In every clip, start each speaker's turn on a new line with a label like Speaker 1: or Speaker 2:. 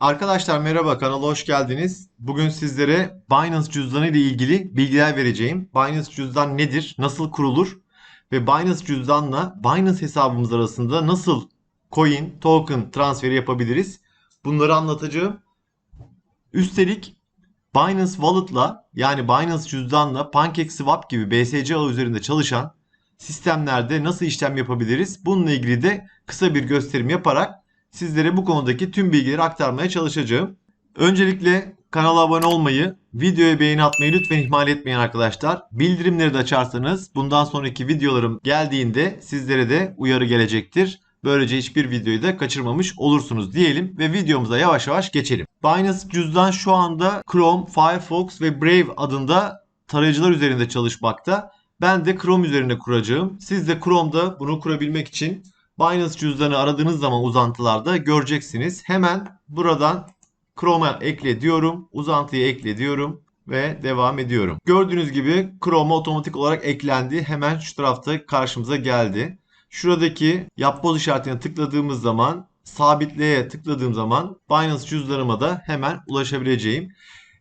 Speaker 1: Arkadaşlar merhaba kanala hoş geldiniz. Bugün sizlere Binance cüzdanı ile ilgili bilgiler vereceğim. Binance cüzdan nedir? Nasıl kurulur? Ve Binance cüzdanla Binance hesabımız arasında nasıl coin, token transferi yapabiliriz? Bunları anlatacağım. Üstelik Binance Wallet'la yani Binance cüzdanla PancakeSwap gibi BSC ağı üzerinde çalışan sistemlerde nasıl işlem yapabiliriz? Bununla ilgili de kısa bir gösterim yaparak sizlere bu konudaki tüm bilgileri aktarmaya çalışacağım. Öncelikle kanala abone olmayı, videoya beğeni atmayı lütfen ihmal etmeyin arkadaşlar. Bildirimleri de açarsanız bundan sonraki videolarım geldiğinde sizlere de uyarı gelecektir. Böylece hiçbir videoyu da kaçırmamış olursunuz diyelim ve videomuza yavaş yavaş geçelim. Binance cüzdan şu anda Chrome, Firefox ve Brave adında tarayıcılar üzerinde çalışmakta. Ben de Chrome üzerinde kuracağım. Siz de Chrome'da bunu kurabilmek için Binance cüzdanı aradığınız zaman uzantılarda göreceksiniz. Hemen buradan Chrome'a ekle diyorum. Uzantıyı ekle diyorum ve devam ediyorum. Gördüğünüz gibi Chrome'a otomatik olarak eklendi. Hemen şu tarafta karşımıza geldi. Şuradaki yapboz işaretine tıkladığımız zaman sabitleye tıkladığım zaman Binance cüzdanıma da hemen ulaşabileceğim.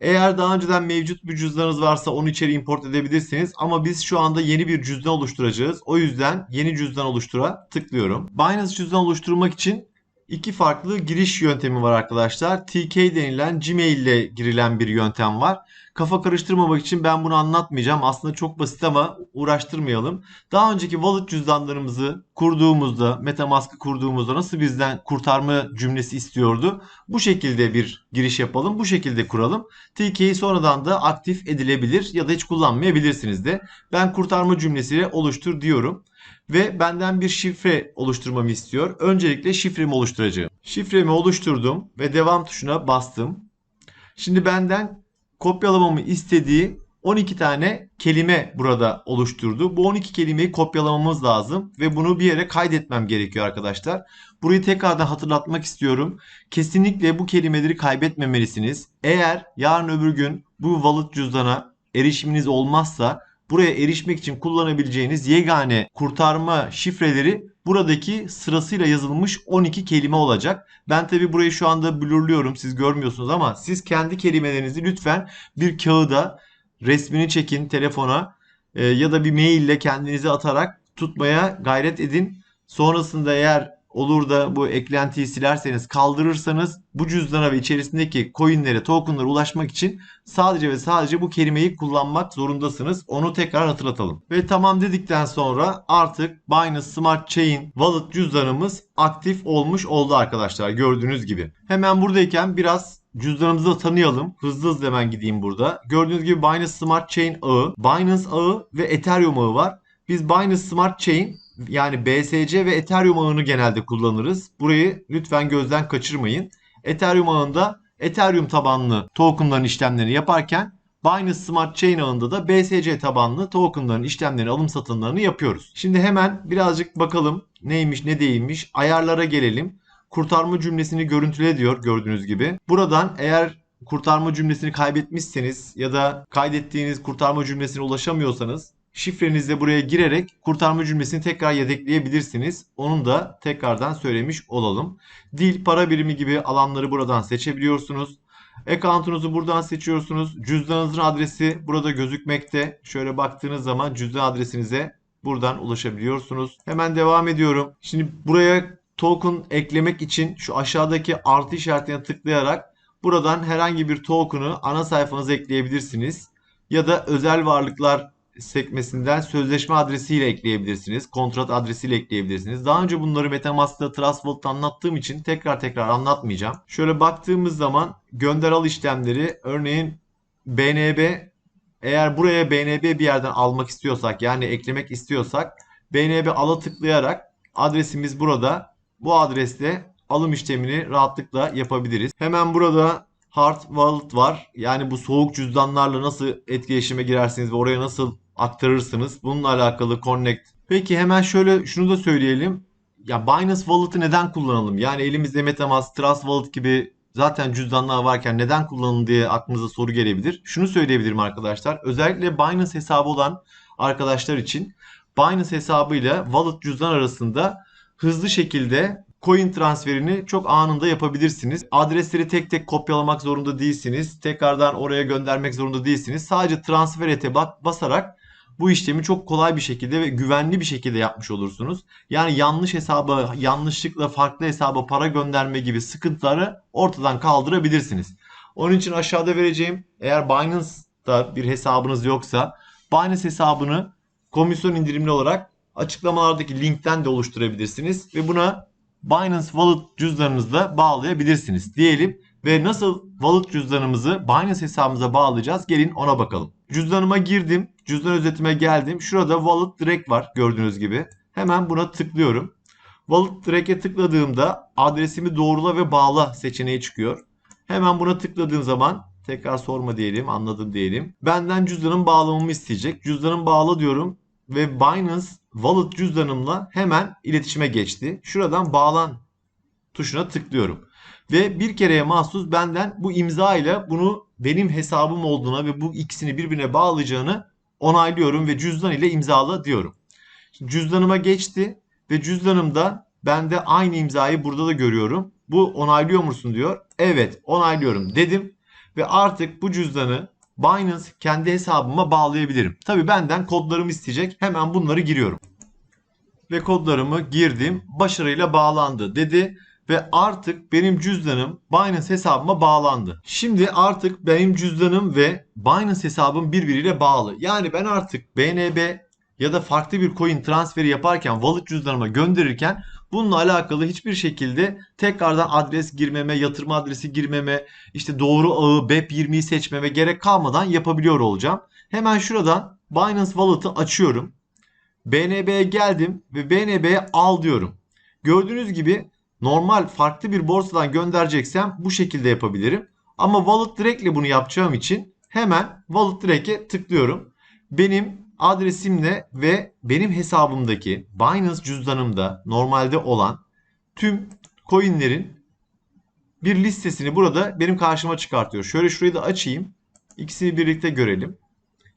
Speaker 1: Eğer daha önceden mevcut bir cüzdanınız varsa onu içeri import edebilirsiniz. Ama biz şu anda yeni bir cüzdan oluşturacağız. O yüzden yeni cüzdan oluştura tıklıyorum. Binance cüzdan oluşturmak için iki farklı giriş yöntemi var arkadaşlar. TK denilen Gmail ile girilen bir yöntem var. Kafa karıştırmamak için ben bunu anlatmayacağım. Aslında çok basit ama uğraştırmayalım. Daha önceki wallet cüzdanlarımızı kurduğumuzda, Metamask'ı kurduğumuzda nasıl bizden kurtarma cümlesi istiyordu? Bu şekilde bir giriş yapalım. Bu şekilde kuralım. TK'yi sonradan da aktif edilebilir ya da hiç kullanmayabilirsiniz de. Ben kurtarma cümlesiyle oluştur diyorum. Ve benden bir şifre oluşturmamı istiyor. Öncelikle şifremi oluşturacağım. Şifremi oluşturdum ve devam tuşuna bastım. Şimdi benden kopyalamamı istediği 12 tane kelime burada oluşturdu. Bu 12 kelimeyi kopyalamamız lazım ve bunu bir yere kaydetmem gerekiyor arkadaşlar. Burayı tekrardan hatırlatmak istiyorum. Kesinlikle bu kelimeleri kaybetmemelisiniz. Eğer yarın öbür gün bu wallet cüzdana erişiminiz olmazsa buraya erişmek için kullanabileceğiniz yegane kurtarma şifreleri buradaki sırasıyla yazılmış 12 kelime olacak. Ben tabi burayı şu anda blurluyorum siz görmüyorsunuz ama siz kendi kelimelerinizi lütfen bir kağıda resmini çekin telefona e, ya da bir maille kendinize atarak tutmaya gayret edin. Sonrasında eğer olur da bu eklentiyi silerseniz kaldırırsanız bu cüzdana ve içerisindeki coinlere tokenlara ulaşmak için sadece ve sadece bu kelimeyi kullanmak zorundasınız. Onu tekrar hatırlatalım. Ve tamam dedikten sonra artık Binance Smart Chain Wallet cüzdanımız aktif olmuş oldu arkadaşlar gördüğünüz gibi. Hemen buradayken biraz cüzdanımızı da tanıyalım. Hızlı hızlı hemen gideyim burada. Gördüğünüz gibi Binance Smart Chain ağı, Binance ağı ve Ethereum ağı var. Biz Binance Smart Chain yani BSC ve Ethereum ağını genelde kullanırız. Burayı lütfen gözden kaçırmayın. Ethereum ağında Ethereum tabanlı tokenların işlemlerini yaparken Binance Smart Chain ağında da BSC tabanlı tokenların işlemlerini alım satımlarını yapıyoruz. Şimdi hemen birazcık bakalım neymiş ne değilmiş. Ayarlara gelelim. Kurtarma cümlesini görüntüle diyor gördüğünüz gibi. Buradan eğer kurtarma cümlesini kaybetmişseniz ya da kaydettiğiniz kurtarma cümlesine ulaşamıyorsanız şifrenizle buraya girerek kurtarma cümlesini tekrar yedekleyebilirsiniz. Onun da tekrardan söylemiş olalım. Dil, para birimi gibi alanları buradan seçebiliyorsunuz. Account'unuzu buradan seçiyorsunuz. Cüzdanınızın adresi burada gözükmekte. Şöyle baktığınız zaman cüzdan adresinize buradan ulaşabiliyorsunuz. Hemen devam ediyorum. Şimdi buraya token eklemek için şu aşağıdaki artı işaretine tıklayarak buradan herhangi bir token'ı ana sayfanıza ekleyebilirsiniz. Ya da özel varlıklar sekmesinden sözleşme adresiyle ekleyebilirsiniz. Kontrat adresiyle ekleyebilirsiniz. Daha önce bunları Metamask'ta Trust Wallet'ta anlattığım için tekrar tekrar anlatmayacağım. Şöyle baktığımız zaman gönder al işlemleri örneğin BNB eğer buraya BNB bir yerden almak istiyorsak yani eklemek istiyorsak BNB ala tıklayarak adresimiz burada. Bu adresle alım işlemini rahatlıkla yapabiliriz. Hemen burada Hard Wallet var. Yani bu soğuk cüzdanlarla nasıl etkileşime girersiniz ve oraya nasıl aktarırsınız. Bununla alakalı Connect. Peki hemen şöyle şunu da söyleyelim. Ya Binance Wallet'ı neden kullanalım? Yani elimizde Metamask, Trust Wallet gibi zaten cüzdanlar varken neden kullanın diye aklınıza soru gelebilir. Şunu söyleyebilirim arkadaşlar. Özellikle Binance hesabı olan arkadaşlar için Binance hesabıyla Wallet cüzdan arasında hızlı şekilde coin transferini çok anında yapabilirsiniz. Adresleri tek tek kopyalamak zorunda değilsiniz. Tekrardan oraya göndermek zorunda değilsiniz. Sadece transfer ete basarak bu işlemi çok kolay bir şekilde ve güvenli bir şekilde yapmış olursunuz. Yani yanlış hesaba, yanlışlıkla farklı hesaba para gönderme gibi sıkıntıları ortadan kaldırabilirsiniz. Onun için aşağıda vereceğim eğer Binance'da bir hesabınız yoksa Binance hesabını komisyon indirimli olarak açıklamalardaki linkten de oluşturabilirsiniz ve buna Binance Wallet cüzdanınızla bağlayabilirsiniz diyelim ve nasıl wallet cüzdanımızı Binance hesabımıza bağlayacağız gelin ona bakalım. Cüzdanıma girdim. Cüzdan özetime geldim. Şurada Wallet Direct var gördüğünüz gibi. Hemen buna tıklıyorum. Wallet Direct'e tıkladığımda adresimi doğrula ve bağla seçeneği çıkıyor. Hemen buna tıkladığım zaman tekrar sorma diyelim anladım diyelim. Benden cüzdanın bağlamamı isteyecek. Cüzdanın bağla diyorum ve Binance Wallet cüzdanımla hemen iletişime geçti. Şuradan bağlan tuşuna tıklıyorum. Ve bir kereye mahsus benden bu imza ile bunu benim hesabım olduğuna ve bu ikisini birbirine bağlayacağını onaylıyorum ve cüzdan ile imzala diyorum. Şimdi cüzdanıma geçti ve cüzdanımda ben de aynı imzayı burada da görüyorum. Bu onaylıyor musun diyor. Evet onaylıyorum dedim ve artık bu cüzdanı Binance kendi hesabıma bağlayabilirim. Tabi benden kodlarımı isteyecek. Hemen bunları giriyorum. Ve kodlarımı girdim. Başarıyla bağlandı dedi ve artık benim cüzdanım Binance hesabıma bağlandı. Şimdi artık benim cüzdanım ve Binance hesabım birbiriyle bağlı. Yani ben artık BNB ya da farklı bir coin transferi yaparken wallet cüzdanıma gönderirken bununla alakalı hiçbir şekilde tekrardan adres girmeme, yatırma adresi girmeme, işte doğru ağı BEP20'yi seçmeme gerek kalmadan yapabiliyor olacağım. Hemen şuradan Binance Wallet'ı açıyorum. BNB'ye geldim ve BNB'ye al diyorum. Gördüğünüz gibi normal farklı bir borsadan göndereceksem bu şekilde yapabilirim. Ama Wallet Direct ile bunu yapacağım için hemen Wallet Direct'e tıklıyorum. Benim adresimle ve benim hesabımdaki Binance cüzdanımda normalde olan tüm coinlerin bir listesini burada benim karşıma çıkartıyor. Şöyle şurayı da açayım. İkisini birlikte görelim.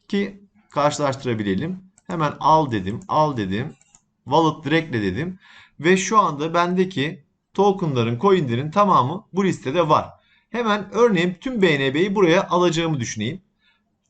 Speaker 1: Ki karşılaştırabilelim. Hemen al dedim. Al dedim. Wallet Direct'le dedim. Ve şu anda bendeki tokenların, coinlerin tamamı bu listede var. Hemen örneğin tüm BNB'yi buraya alacağımı düşüneyim.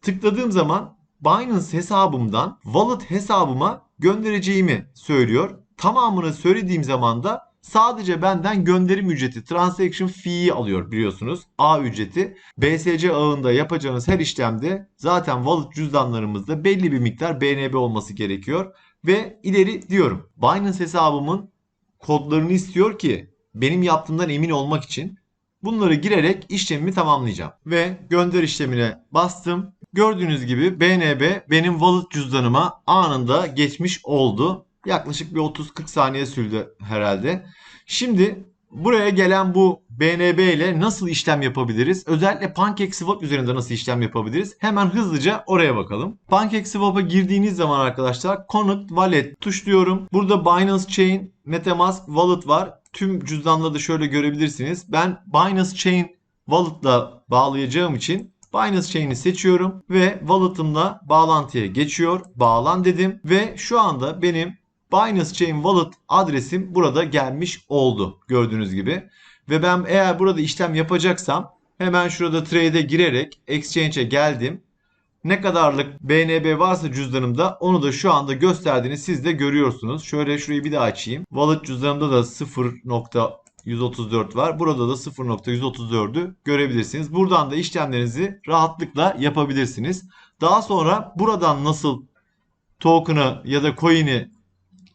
Speaker 1: Tıkladığım zaman Binance hesabımdan wallet hesabıma göndereceğimi söylüyor. Tamamını söylediğim zaman da sadece benden gönderim ücreti transaction fee'yi alıyor biliyorsunuz. A ücreti. BSC ağında yapacağınız her işlemde zaten wallet cüzdanlarımızda belli bir miktar BNB olması gerekiyor. Ve ileri diyorum. Binance hesabımın kodlarını istiyor ki benim yaptığımdan emin olmak için bunları girerek işlemimi tamamlayacağım. Ve gönder işlemine bastım. Gördüğünüz gibi BNB benim wallet cüzdanıma anında geçmiş oldu. Yaklaşık bir 30-40 saniye sürdü herhalde. Şimdi buraya gelen bu BNB ile nasıl işlem yapabiliriz? Özellikle PancakeSwap üzerinde nasıl işlem yapabiliriz? Hemen hızlıca oraya bakalım. PancakeSwap'a girdiğiniz zaman arkadaşlar Connect Wallet tuşluyorum. Burada Binance Chain, MetaMask Wallet var. Tüm cüzdanları da şöyle görebilirsiniz. Ben Binance Chain Wallet'la bağlayacağım için Binance Chain'i seçiyorum ve wallet'ımla bağlantıya geçiyor. Bağlan dedim ve şu anda benim Binance Chain Wallet adresim burada gelmiş oldu gördüğünüz gibi. Ve ben eğer burada işlem yapacaksam hemen şurada trade'e girerek exchange'e geldim. Ne kadarlık BNB varsa cüzdanımda onu da şu anda gösterdiğini siz de görüyorsunuz. Şöyle şurayı bir daha açayım. Wallet cüzdanımda da 0.134 var. Burada da 0.134'ü görebilirsiniz. Buradan da işlemlerinizi rahatlıkla yapabilirsiniz. Daha sonra buradan nasıl token'ı ya da coin'i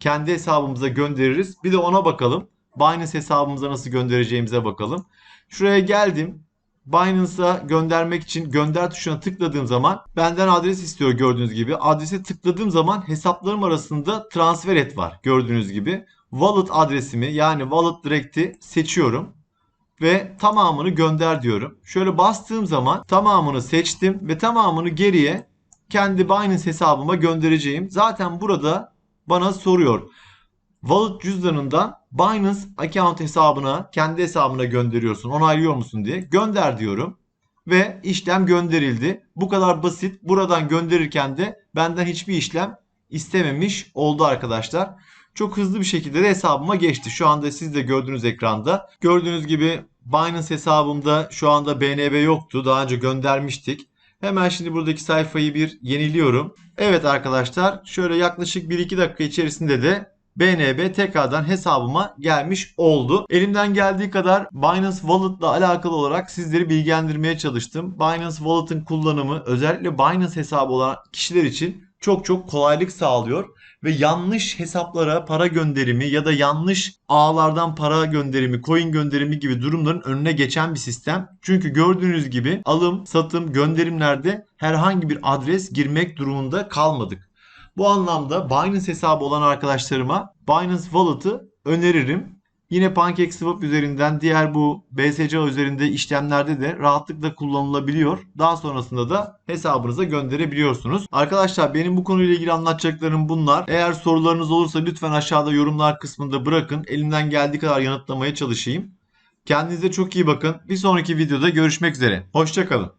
Speaker 1: kendi hesabımıza göndeririz. Bir de ona bakalım. Binance hesabımıza nasıl göndereceğimize bakalım. Şuraya geldim. Binance'a göndermek için gönder tuşuna tıkladığım zaman benden adres istiyor gördüğünüz gibi. Adrese tıkladığım zaman hesaplarım arasında transfer et var gördüğünüz gibi. Wallet adresimi yani Wallet Direct'i seçiyorum ve tamamını gönder diyorum. Şöyle bastığım zaman tamamını seçtim ve tamamını geriye kendi Binance hesabıma göndereceğim. Zaten burada bana soruyor. Wallet cüzdanından Binance account hesabına, kendi hesabına gönderiyorsun. Onaylıyor musun diye. Gönder diyorum. Ve işlem gönderildi. Bu kadar basit. Buradan gönderirken de benden hiçbir işlem istememiş oldu arkadaşlar. çok hızlı bir şekilde de hesabıma geçti. Şu anda siz de gördüğünüz ekranda. Gördüğünüz gibi Binance hesabımda şu anda BNB yoktu. Daha önce göndermiştik. Hemen şimdi buradaki sayfayı bir yeniliyorum. Evet arkadaşlar şöyle yaklaşık 1-2 dakika içerisinde de BNB tekrardan hesabıma gelmiş oldu. Elimden geldiği kadar Binance Wallet ile alakalı olarak sizleri bilgilendirmeye çalıştım. Binance Wallet'ın kullanımı özellikle Binance hesabı olan kişiler için çok çok kolaylık sağlıyor ve yanlış hesaplara para gönderimi ya da yanlış ağlardan para gönderimi, coin gönderimi gibi durumların önüne geçen bir sistem. Çünkü gördüğünüz gibi alım, satım, gönderimlerde herhangi bir adres girmek durumunda kalmadık. Bu anlamda Binance hesabı olan arkadaşlarıma Binance Wallet'ı öneririm. Yine PancakeSwap üzerinden diğer bu BSC üzerinde işlemlerde de rahatlıkla kullanılabiliyor. Daha sonrasında da hesabınıza gönderebiliyorsunuz. Arkadaşlar benim bu konuyla ilgili anlatacaklarım bunlar. Eğer sorularınız olursa lütfen aşağıda yorumlar kısmında bırakın. Elimden geldiği kadar yanıtlamaya çalışayım. Kendinize çok iyi bakın. Bir sonraki videoda görüşmek üzere. Hoşçakalın.